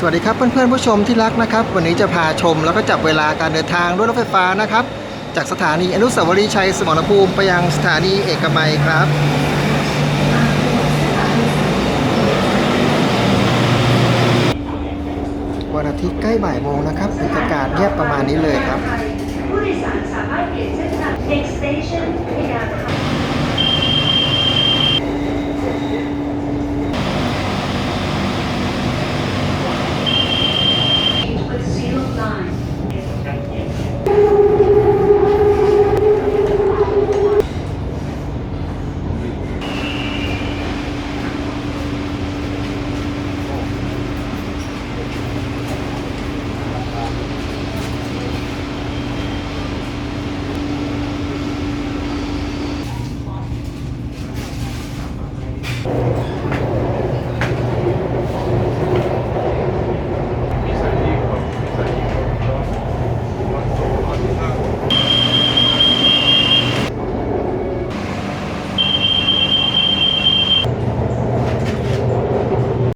สวัสดีครับเพื่อนๆผู้ชมที่รักนะครับ วันนี้จะพาชมแล้วก็จับเวลาการเดินทางด้วยรถไฟฟ้านะครับ จากสถานีอนุสาวรีย์ชัยสมรภูมิไปยังสถานีเอกมัยครับ วันอาทิตย์ใกล้บ่ายโมงนะครับบรรยากาศเงียบประมาณนี้เลยครับ ผู้โดยสารสามารถเปลี่ยนเส้นทาง next station